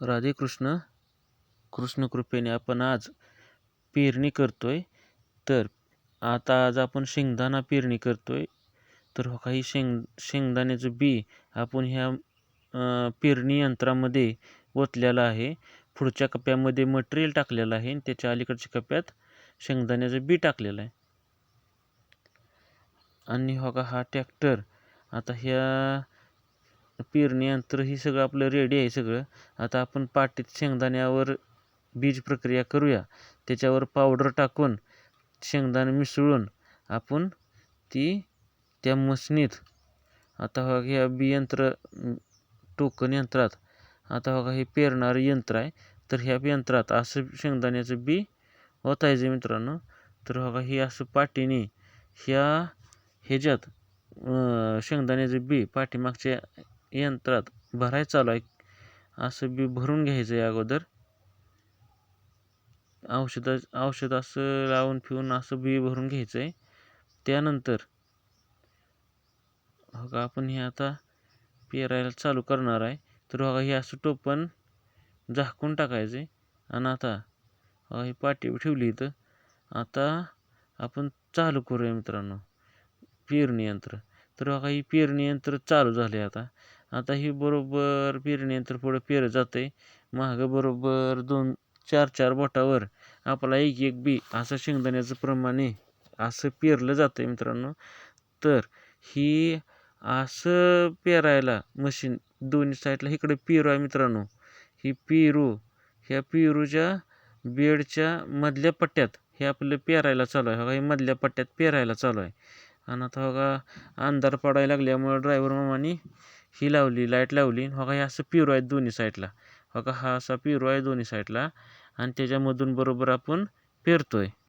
राधे कृष्ण कृपेने आपण आज पेरणी करतोय. तर आता आज आपण शेंगदाणा पेरणी करतोय. तर हो काही शेंग शेंगदाण्याचं बी आपण ह्या पेरणी यंत्रामध्ये ओतलेलं आहे. पुढच्या कप्प्यामध्ये मटेरियल टाकलेलं आहे आणि त्याच्या अलीकडच्या कप्प्यात शेंगदाण्याचं बी टाकलेलं आहे. आणि हो का हा ट्रॅक्टर आता ह्या पेरणी यंत्र ही सगळं आपलं रेडी आहे सगळं. आता आपण पाटीत शेंगदाण्यावर बीज प्रक्रिया करूया. त्याच्यावर पावडर टाकून शेंगदाणे मिसळून आपण ती त्या मशनीत आता हो ह्या बी यंत्र टोकन यंत्रात आता हो हे पेरणारं यंत्र आहे. तर ह्या यंत्रात असं शेंगदाण्याचं बी ओतायचं मित्रांनो. तर हो का हे असं पाटीने ह्या ह्याच्यात शेंगदाण्याचं बी पाठीमागच्या यंत्रात भरायचं चालू आहे. असं बी भरून घ्यायचं आहे अगोदर. औषधा औषध असं लावून फिरून असं बी भरून घ्यायचं आहे त्यानंतर हो का आपण हे आता पेरायला चालू करणार आहे. तर बघा हे असं टोपण झाकून टाकायचं आहे आणि आता हो, बघा ही पाठी ठेवली इथं. आता आपण चालू करूया मित्रांनो. पेरणी यंत्र. तर बघा ही पेरणी यंत्र चालू झाले आता. आता ही बरोबर पेरणीनंतर पुढं पेरं जातं आहे मागं बरोबर दोन चार चार बोटावर आपला एक एक बी असं शेंगदाण्याचं प्रमाणे असं पेरलं जातं आहे मित्रांनो. तर ही असं पेरायला मशीन दोन्ही साईडला इकडे पेरू आहे मित्रांनो. ही पेरू ह्या पेरूच्या बेडच्या मधल्या पट्ट्यात हे आपलं पेरायला चालू आहे. बघा हे मधल्या पट्ट्यात पेरायला चालू आहे. आणि आता बघा अंधार पडायला लागल्यामुळं ड्रायव्हर मामाने ही लावली लाइट लावली. हो बघा हे असं पेरू हो आहे दोन्ही साईडला बघा हा असा प्युरो आहे दोन्ही साईडला आणि त्याच्यामधून बरोबर आपण पेरतो आहे